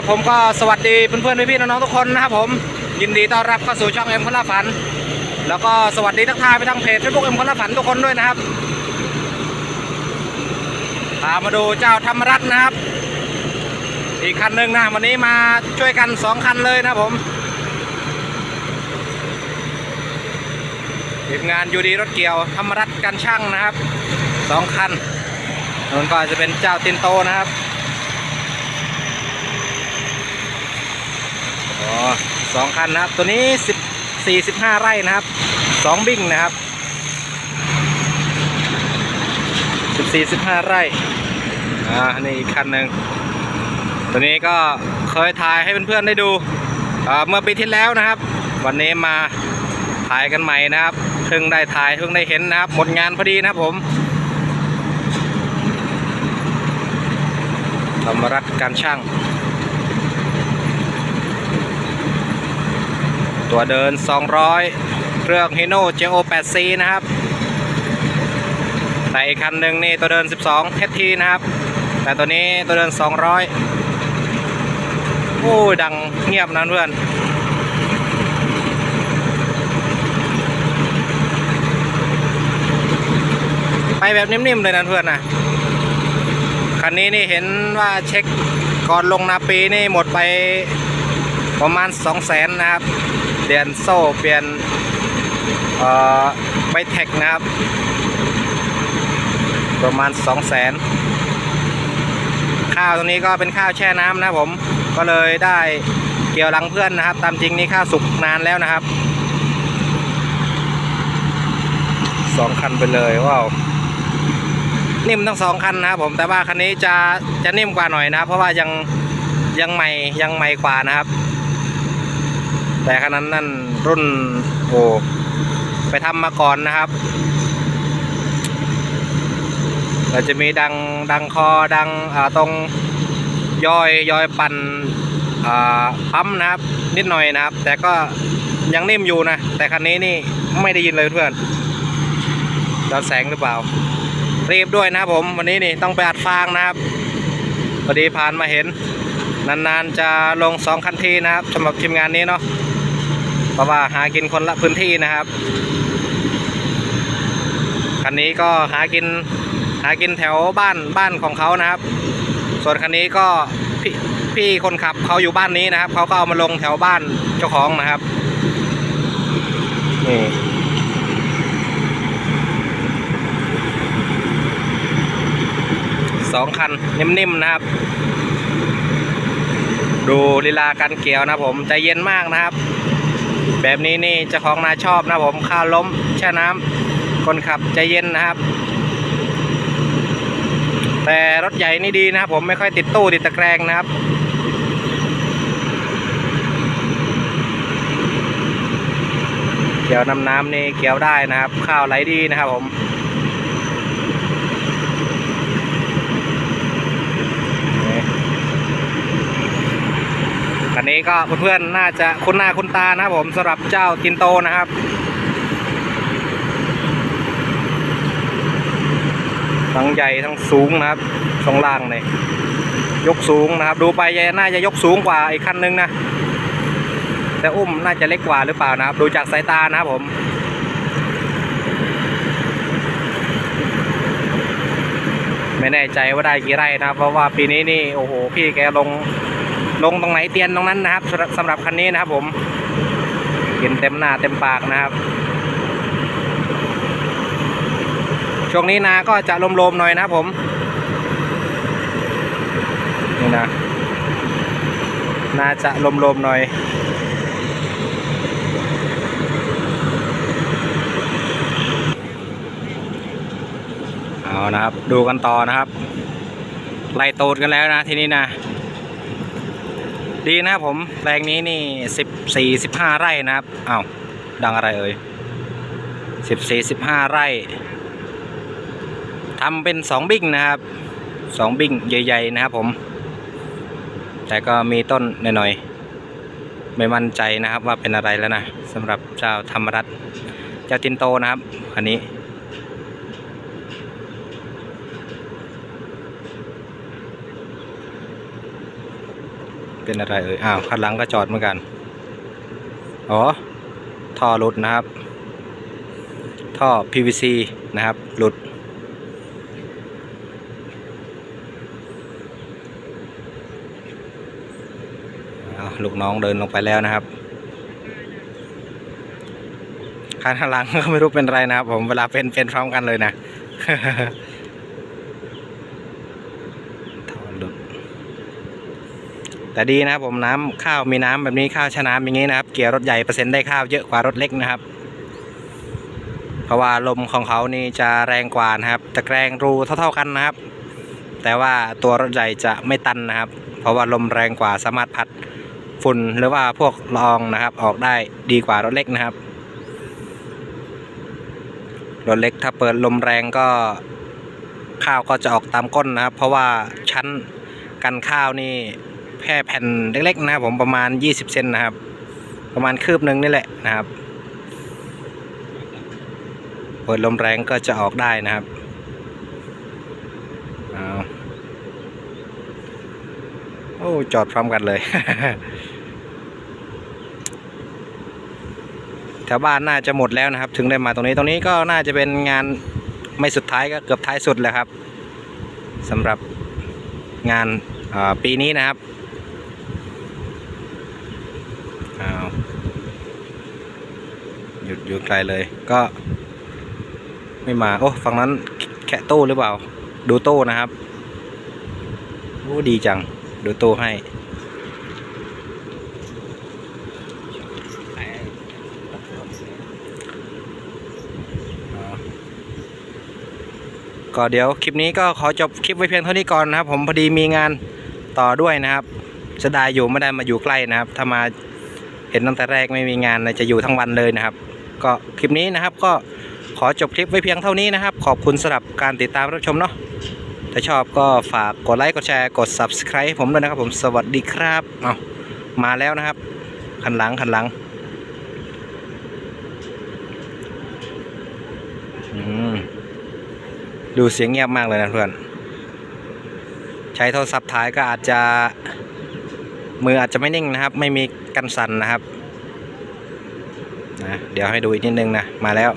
ครับผมก็สวัสดีเพื่อนๆพี่ๆน้องๆทุกคนนะครับผมยินดีต้อนรับเข้าสู่ช่องเอ็มคนละฝัน แล้วก็สวัสดีทักทายไปทางเพจเฟซบุ๊กเอ็มคนละฝันทุกคนด้วยนะครับพามาดูเจ้าธรรมรัตน์นะครับ อีกคันหนึ่งนะวันนี้มาช่วยกันสองคันเลยนะผมทีมงานยูดีรถเกี่ยวธรรมรัตน์กันช่างนะครับสองคันนั่นก็จะเป็นเจ้าตินโตนะครับ อ๋อ สองคันนะครับ ตัวนี้สิบสี่สิบห้าไร่นะครับสองบิ้งนะครับสิบสี่สิบห้าไร่อ่านี่อีกคันหนึ่งตัวนี้ก็เคยถ่ายให้เพื่อนๆได้ดูเมื่อปีที่แล้วนะครับ วันนี้มาถ่ายกันใหม่นะครับเพิ่งได้ถ่ายเพิ่งได้เห็นนะครับ หมดงานพอดีนะครับผมธรรมรัตน์การช่าง ตัวเดิน 200 เครื่อง Hino JO 8C นะครับ แต่อีกคันหนึ่งนี่ตัวเดิน 12 HT นะครับ แต่ตัวนี้ตัวเดิน 200 โอ้ยดังเงียบนะเพื่อนไปแบบนิ่มๆเลยนะเพื่อนนะคันนี้นี่เห็นว่าเช็คก่อนลงนาปีนี่หมดไปประมาณ2 0 0แสนนะครับ เปลี่ยนโซ่เปลี่ยนเอ่อใบแท็กนะครับ ประมาณ2 0 0แสนข้าวตรงนี้ก็เป็นข้าวแช่น้ำนะครับผมก็เลยได้เกี่ยวลังเพื่อนนะครับ ตามจริงนี่ข้าวสุกนานแล้วนะครับสองคันไปเลยว้าวนิ่มทั้งสองคันนะครับผมแต่ว่าคันนี้จะจะนิ่มกว่าหน่อยนะครับ เพราะว่ายังยังใหม่ยังใหม่กว่านะครับ แต่คันนั้นนั่นรุ่นโอ้ไปทำมาก่อนนะครับเราจะมีดังดังคอดังตรงย่อยย่อยปั่นอ่าปั๊มนะครับ นิดหน่อยนะครับ แต่ก็ยังนิ่มอยู่นะ แต่คันนี้นี่ไม่ได้ยินเลยเพื่อนเราแสงหรือเปล่า รีบด้วยนะครับผมวันนี้นี่ต้องไปอัดฟางนะครับพอดีผ่านมาเห็น นานๆจะลงสองคันทีนะครับสำหรับทีมงานนี้เนาะ ราะว่าหากินคนละพื้นที่นะครับคันนี้ก็หากินหากินแถวบ้านบ้านของเขานะครับ ส่วนคันนี้ก็พี่พี่คนขับเขาอยู่บ้านนี้นะครับเขาก็เอามาลงแถวบ้านเจ้าของนะครับนี่สองคันนิ่มๆนะครับ ดูลีลาการเกี่ยวนะผมใจเย็นมากนะครับ แบบนี้นี่เจ้าของนาชอบนะผมข้าวล้มแช่น้ำคนขับใจเย็นนะครับ แต่รถใหญ่นี่ดีนะครับผมไม่ค่อยติดตู้ติดตะแกรงนะครับเกี่ยวน้ำน้ำนี่เกี่ยวได้นะครับ ข้าวไหลดีนะครับผม คันนี้ก็เพื่อนๆน่าจะคุ้นหน้าคุ้นตานะครับผมสำหรับเจ้าตินโตนะครับทั้งใหญ่ทั้งสูงนะครับสองล่างเลยยกสูงนะครับ ดูไปน่าจะยกสูงกว่าอีกคันนึงนะแต่อุ้มน่าจะเล็กกว่าหรือเปล่านะครับ ดูจากสายตานะครับผมไม่แน่ใจว่าได้กี่ไร่นะครับ เพราะว่าปีนี้นี่โอ้โห พี่แกลง ลงตรงไหนเตียนตรงนั้นนะครับสำหรับสำหรับคันนี้นะครับผมกินเต็มหน้าเต็มปากนะครับช่วงนี้นาก็จะลมๆหน่อยนะครับผมนี่นะนาจะลมๆหน่อยเอานะครับ ดูกันต่อนะครับ ไล่ตูดกันแล้วนะทีนี้นะ ดีนะผมแปลงนี้นี่สิบสี่สิบห้าไร่นะครับอ้าวดังอะไรเอ่ยสิบสี่สิบห้าไร่ทำเป็นสองบิ้งนะครับสองบิ้งใหญ่ๆนะครับผม แต่ก็มีต้นหน่อยๆไม่มั่นใจนะครับว่าเป็นอะไรแล้วนะสำหรับเจ้าธรรมรัตน์เจ้าตินโตนะครับ อันนี้ เป็นอะไรเอ่ยอ้าวคันหลังก็จอดเหมือนกัน อ๋อ ท่อหลุดนะครับ ท่อ PVC นะครับ หลุด ลูกน้องเดินลงไปแล้วนะครับคันข้างหลังก็ไม่รู้เป็นไรนะครับผมเวลาเป็นเป็นพร้อมกันเลยนะ ท่อหลุด แต่ดีนะครับผมน้ำข้าวมีน้ำแบบนี้ข้าวชะน้ำอย่างนี้นะครับ เกียร์รถใหญ่เปอร์เซ็นต์ได้ข้าวเยอะกว่ารถเล็กนะครับ เพราะว่าลมของเขานี่จะแรงกว่านะครับตะแกรงรูเท่า ๆกันนะครับ แต่ว่าตัวรถใหญ่จะไม่ตันนะครับ เพราะว่าลมแรงกว่าสามารถพัดฝุ่นหรือว่าพวกละอองนะครับ ออกได้ดีกว่ารถเล็กนะครับรถเล็กถ้าเปิดลมแรงก็ข้าวก็จะออกตามก้นนะครับ เพราะว่าชั้นกันข้าวนี่ แค่แผ่นเล็กๆนะครับผมประมาณ 20 เซนนะครับ ประมาณคืบหนึ่งนี่แหละนะครับ เปิดลมแรงก็จะออกได้นะครับเอาโอ้จอดพร้อมกันเลยแถวบ้านน่าจะหมดแล้วนะครับ ถึงได้มาตรงนี้ตรงนี้ก็น่าจะเป็นงานไม่สุดท้ายก็เกือบท้ายสุดแล้วครับสำหรับงานปีนี้นะครับอ้าวห ยุดอยู่ไกลเลยก็ ไม่มา โอ้ฝั่งนั้นแคะตู้หรือเปล่า ดูโต้นะครับโอ้ดีจัง ดูโต้ให้ก็เดี๋ยวคลิปนี้ก็ขอจบคลิปไว้เพียงเท่านี้ก่อนนะครับ ผมพอดีมีงานต่อด้วยนะครับเสยดายอยู่ไม่ได้มาอยู่ใกล้นะครับ ถ้ามาเห็นตั้งแต่แรกไม่มีงานจะอยู่ทั้งวันเลยนะครับ ก็คลิปนี้นะครับก็ขอจบคลิปไว้เพียงเท่านี้นะครับ ขอบคุณสำหรับการติดตามรับชมเนาะถ้าชอบก็ฝากกดไลค์กดแชร์กด subscribe ให้ผมด้วยนะครับผมสวัสดีครับเอามาแล้วนะครับคันหลังคันหลังดูเสียงเงียบมากเลยนะเพื่อน ใช้โทรศัพท์ถ่ายก็อาจจะมืออาจจะไม่นิ่งนะครับ ไม่มีกันสั่นนะครับ นะเดี๋ยวให้ดูอีกนิดนึงนะมาแล้ว